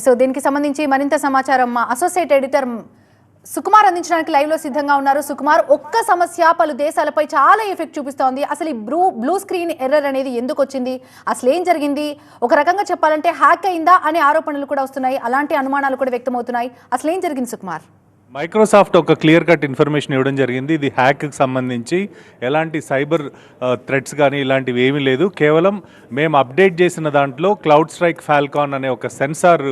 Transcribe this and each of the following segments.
So దీనికి సంబంధించి మరింత సమాచారం మా అసోసియేట్ ఎడిటర్ సుకుమార్ అందించడానికి లైవ్లో సిద్ధంగా ఉన్నారు. సుకుమార్ ఒక్క సమస్య పలు దేశాలపై చాలా ఎఫెక్ట్ చూపిస్తోంది. అసలు ఈ బ్లూ బ్లూ స్క్రీన్ ఎర్రర్ అనేది ఎందుకు వచ్చింది? అసలు ఏం జరిగింది? ఒక రకంగా చెప్పాలంటే హ్యాక్ అయిందా? అనే ఆరోపణలు కూడా వస్తున్నాయి. అలాంటి అనుమానాలు కూడా వ్యక్తమవుతున్నాయి. అసలు ఏం జరిగింది సుకుమార్? మైక్రోసాఫ్ట్ ఒక క్లియర్ కట్ ఇన్ఫర్మేషన్ ఇవ్వడం జరిగింది. ఇది హ్యాక్కి సంబంధించి ఎలాంటి సైబర్ థ్రెట్స్ కానీ ఇలాంటివి ఏమీ లేదు. కేవలం మేము అప్డేట్ చేసిన దాంట్లో క్లౌడ్ స్ట్రైక్ ఫాల్కాన్ అనే ఒక సెన్సార్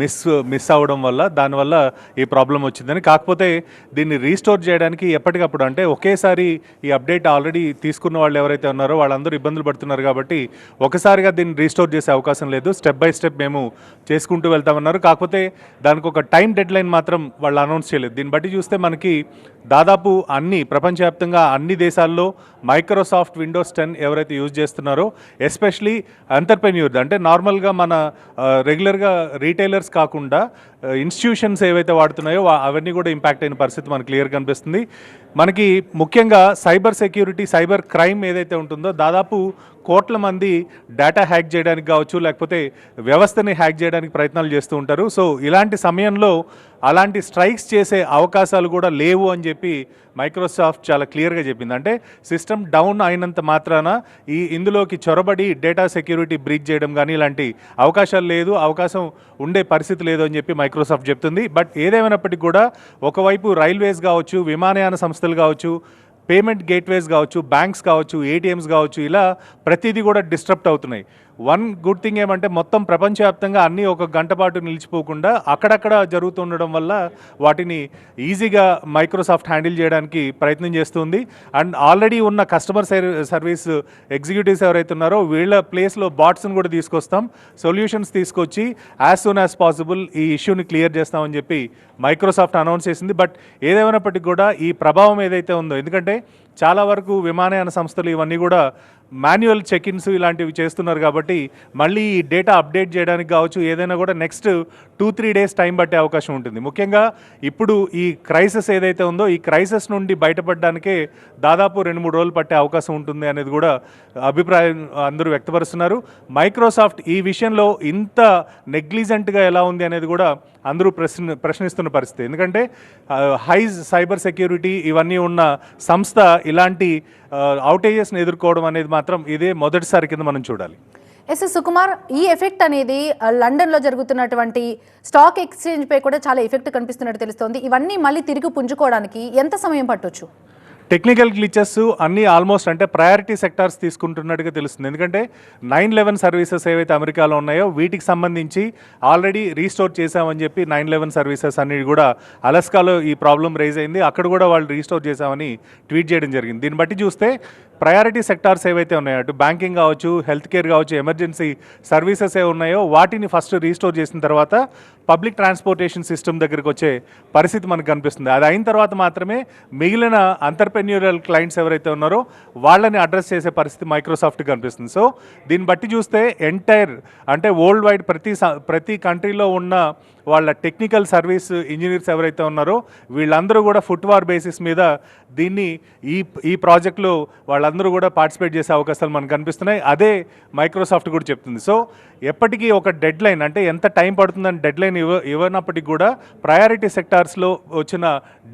మిస్ మిస్ అవ్వడం వల్ల దానివల్ల ఈ ప్రాబ్లం వచ్చిందని. కాకపోతే దీన్ని రీస్టోర్ చేయడానికి ఎప్పటికప్పుడు అంటే ఒకేసారి ఈ అప్డేట్ ఆల్రెడీ తీసుకున్న వాళ్ళు ఎవరైతే ఉన్నారో వాళ్ళందరూ ఇబ్బందులు పడుతున్నారు కాబట్టి ఒకసారిగా దీన్ని రీస్టోర్ చేసే అవకాశం లేదు. స్టెప్ బై స్టెప్ మేము చేసుకుంటూ వెళ్తామన్నారు. కాకపోతే దానికి ఒక టైం డెడ్ లైన్ మాత్రం వాళ్ళు అనౌన్స్ చేయలేదు. దీన్ని బట్టి చూస్తే మనకి దాదాపు అన్ని ప్రపంచవ్యాప్తంగా అన్ని దేశాల్లో మైక్రోసాఫ్ట్ విండోస్ టెన్ ఎవరైతే యూజ్ చేస్తున్నారో ఎస్పెషలీ ఎంటర్ప్రెన్యూర్ అంటే నార్మల్గా మన రెగ్యులర్గా రీటైలర్స్ కాకుండా ఇన్స్టిట్యూషన్స్ ఏవైతే వాడుతున్నాయో అవన్నీ కూడా ఇంపాక్ట్ అయిన పరిస్థితి మనకు క్లియర్ కనిపిస్తుంది. మనకి ముఖ్యంగా సైబర్ సెక్యూరిటీ సైబర్ క్రైమ్ ఏదైతే ఉంటుందో దాదాపు కోట్ల మంది డేటా హ్యాక్ చేయడానికి కావచ్చు లేకపోతే వ్యవస్థని హ్యాక్ చేయడానికి ప్రయత్నాలు చేస్తూ ఉంటారు. సో ఇలాంటి సమయంలో అలాంటి స్ట్రైక్స్ చేసే అవకాశాలు కూడా లేవు అని చెప్పి మైక్రోసాఫ్ట్ చాలా క్లియర్గా చెప్పింది. అంటే సిస్టమ్ డౌన్ అయినంత మాత్రాన ఈ ఇందులోకి చొరబడి డేటా సెక్యూరిటీ బ్రీచ్ చేయడం కానీ ఇలాంటి అవకాశాలు లేదు అవకాశం ఉండే పరిస్థితి లేదు అని చెప్పి మైక్రోసాఫ్ట్ చెప్తుంది. బట్ ఏదేమైనప్పటికీ కూడా ఒకవైపు రైల్వేస్ కావచ్చు విమానయాన సంస్థలు కావచ్చు పేమెంట్ గేట్వేస్ కావచ్చు బ్యాంక్స్ కావచ్చు ఏటీఎంస్ కావచ్చు ఇలా ప్రతిదీ కూడా డిస్టర్బ్ అవుతున్నాయి. వన్ గుడ్ థింగ్ ఏమంటే మొత్తం ప్రపంచవ్యాప్తంగా అన్నీ ఒక గంట పాటు నిలిచిపోకుండా అక్కడక్కడ జరుగుతుండడం వల్ల వాటిని ఈజీగా మైక్రోసాఫ్ట్ హ్యాండిల్ చేయడానికి ప్రయత్నం చేస్తుంది. అండ్ ఆల్రెడీ ఉన్న కస్టమర్ సర్వీస్ ఎగ్జిక్యూటివ్స్ ఎవరైతే ఉన్నారో వీళ్ళ ప్లేస్లో బాట్స్ని కూడా తీసుకొస్తాం. సొల్యూషన్స్ తీసుకొచ్చి యాజ్ సూన్ యాజ్ పాసిబుల్ ఈ ఇష్యూని క్లియర్ చేస్తామని చెప్పి మైక్రోసాఫ్ట్ అనౌన్స్ చేసింది. బట్ ఏదేమైనప్పటికీ కూడా ఈ ప్రభావం ఏదైతే ఉందో ఎందుకంటే చాలా వరకు విమానయాన సంస్థలు ఇవన్నీ కూడా మాన్యువల్ చెక్ ఇన్స్ ఇలాంటివి చేస్తున్నారు కాబట్టి మళ్ళీ ఈ డేటా అప్డేట్ చేయడానికి కావచ్చు ఏదైనా కూడా next two three days time పట్టే అవకాశం ఉంటుంది. ముఖ్యంగా ఇప్పుడు ఈ క్రైసిస్ ఏదైతే ఉందో ఈ క్రైసిస్ నుండి బయటపడడానికే దాదాపు రెండు మూడు రోజులు పట్టే అవకాశం ఉంటుంది అనేది కూడా అభిప్రాయం అందరూ వ్యక్తపరుస్తున్నారు. మైక్రోసాఫ్ట్ ఈ విషయంలో ఇంత నెగ్లిజెంట్గా ఎలా ఉంది అనేది కూడా అందరూ ప్రశ్న ప్రశ్నిస్తున్న పరిస్థితి. ఎందుకంటే హై సైబర్ సెక్యూరిటీ ఇవన్నీ ఉన్న సంస్థ ఇలాంటి అవుటేజెస్ని ఎదుర్కోవడం అనేది మాత్రం ఇదే మొదటిసారి కింద మనం చూడాలి. ఎస్ సుకుమార్ ఈ ఎఫెక్ట్ అనేది లండన్లో జరుగుతున్నటువంటి స్టాక్ ఎక్స్చేంజ్ పై కూడా చాలా ఎఫెక్ట్ కనిపిస్తున్నట్టు తెలుస్తోంది. ఇవన్నీ మళ్ళీ తిరిగి పుంజుకోవడానికి ఎంత సమయం పట్టొచ్చు? టెక్నికల్ గ్లిచెస్ అన్నీ ఆల్మోస్ట్ అంటే ప్రయారిటీ సెక్టార్స్ తీసుకుంటున్నట్టుగా తెలుస్తుంది. ఎందుకంటే నైన్ లెవెన్ సర్వీసెస్ ఏవైతే అమెరికాలో ఉన్నాయో వీటికి సంబంధించి ఆల్రెడీ రీస్టోర్ చేశామని చెప్పి నైన్ లెవెన్ సర్వీసెస్ అన్ని కూడా అలస్కాలో ఈ ప్రాబ్లం రైజ్ అయింది. అక్కడ కూడా వాళ్ళు రీస్టోర్ చేశామని ట్వీట్ చేయడం జరిగింది. దీన్ని బట్టి చూస్తే ప్రయారిటీ సెక్టార్స్ ఏవైతే ఉన్నాయో అటు బ్యాంకింగ్ కావచ్చు హెల్త్ కేర్ కావచ్చు ఎమర్జెన్సీ సర్వీసెస్ ఏ ఉన్నాయో వాటిని ఫస్ట్ రీస్టోర్ చేసిన తర్వాత పబ్లిక్ ట్రాన్స్పోర్టేషన్ సిస్టమ్ దగ్గరికి వచ్చే పరిస్థితి మనకు కనిపిస్తుంది. అది అయిన తర్వాత మాత్రమే మిగిలిన అంతర్ప్రెన్యూరల్ క్లయింట్స్ ఎవరైతే ఉన్నారో వాళ్ళని అడ్రస్ చేసే పరిస్థితి మైక్రోసాఫ్ట్ కనిపిస్తుంది. సో దీన్ని బట్టి చూస్తే ఎంటైర్ అంటే వరల్డ్ వైడ్ ప్రతి ప్రతి కంట్రీలో ఉన్న వాళ్ళ టెక్నికల్ సర్వీస్ ఇంజనీర్స్ ఎవరైతే ఉన్నారో వీళ్ళందరూ కూడా ఫుట్వార్ బేసిస్ మీద దీన్ని ఈ ఈ ప్రాజెక్ట్లో వాళ్ళందరూ కూడా పార్టిసిపేట్ చేసే అవకాశాలు మనకు కనిపిస్తున్నాయి. అదే మైక్రోసాఫ్ట్ కూడా చెప్తుంది. సో ఎప్పటికీ ఒక డెడ్ లైన్ అంటే ఎంత టైం పడుతుందని డెడ్ లైన్ ఇవ్వ ఇవ్వనప్పటికీ కూడా ప్రయారిటీ సెక్టార్స్లో వచ్చిన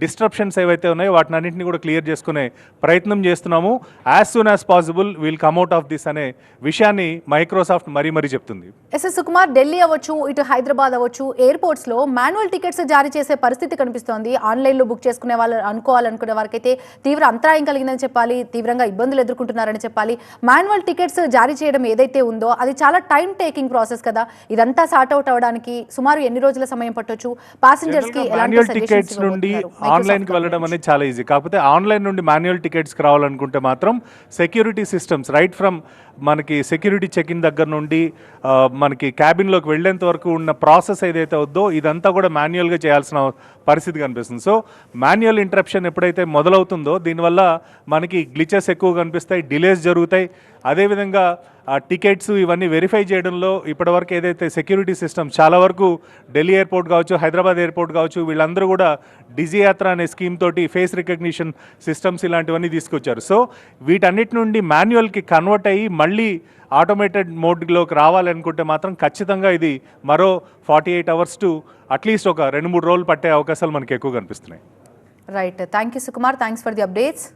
డిస్ట్రప్షన్స్ ఏవైతే ఉన్నాయో వాటిని అన్నింటినీ కూడా క్లియర్ చేసుకునే ప్రయత్నం చేస్తున్నాము. As soon as possible will come out of this అనే విషయాన్ని మైక్రోసాఫ్ట్ మరీ మరీ చెప్తుంది. ఎస్ఎస్ సుకుమార్ ఢిల్లీ అవ్వచ్చు ఇటు హైదరాబాద్ అవ్వచ్చు ఎయిర్పోర్ట్స్లో మాన్యువల్ టికెట్స్ జారీ చేసే పరిస్థితి కనిపిస్తోంది. ఆన్లైన్లో బుక్ చేసుకునే వాళ్ళు అనుకోవాలనుకునే వారికైతే తీవ్ర అంతరాయం కలిగిందని చెప్పాలి తీవ్రంగా ఇబ్బందులు ఎదుర్కొంటున్నారని చెప్పాలి. మాన్యువల్ టికెట్స్ జారీ చేయడం ఏదైతే ఉందో అది చాలా టైం టేకింగ్ ప్రాసెస్ కదా. ఇదంతా సార్ట్ అవుట్ అవడానికి సుమారు ఎన్ని రోజుల సమయం పట్టొచ్చు? ప్యాసింజర్స్కి మాన్యువల్ టికెట్స్ నుండి? ఆన్లైన్కి వెళ్ళడం అనేది చాలా ఈజీ కాకపోతే ఆన్లైన్ నుండి మాన్యువల్ టికెట్స్కి రావాలనుకుంటే మాత్రం సెక్యూరిటీ సిస్టమ్స్ రైట్ ఫ్రమ్ మనకి సెక్యూరిటీ చెక్ ఇన్ దగ్గర నుండి మనకి క్యాబిన్లోకి వెళ్ళేంత వరకు ఉన్న ప్రాసెస్ ఏదైతే వద్దో ఇదంతా కూడా మాన్యువల్గా చేయాల్సిన పరిస్థితి కనిపిస్తుంది. సో మాన్యువల్ ఇంటరప్షన్ ఎప్పుడైతే మొదలవుతుందో దీనివల్ల మనకి గ్లిచెస్ ఎక్కువ కనిపిస్తాయి డిలేస్ జరుగుతాయి. అదేవిధంగా ఆ టికెట్స్ ఇవన్నీ వెరిఫై చేయడంలో ఇప్పటివరకు ఏదైతే సెక్యూరిటీ సిస్టమ్ చాలా వరకు ఢిల్లీ ఎయిర్పోర్ట్ కావచ్చు హైదరాబాద్ ఎయిర్పోర్ట్ కావచ్చు వీళ్ళందరూ కూడా డిజీ యాత్ర అనే స్కీమ్ తోటి ఫేస్ రికగ్నిషన్ సిస్టమ్స్ ఇలాంటివన్నీ తీసుకొచ్చారు. సో వీటన్నిటి నుండి మాన్యువల్కి కన్వర్ట్ అయ్యి మళ్ళీ ఆటోమేటెడ్ మోడ్లోకి రావాలనుకుంటే మాత్రం ఖచ్చితంగా ఇది మరో forty eight hours to at least ఒక రెండు మూడు రోజులు పట్టే అవకాశాలు మనకి ఎక్కువ కనిపిస్తున్నాయి. Right thank you Sukumar thanks for the updates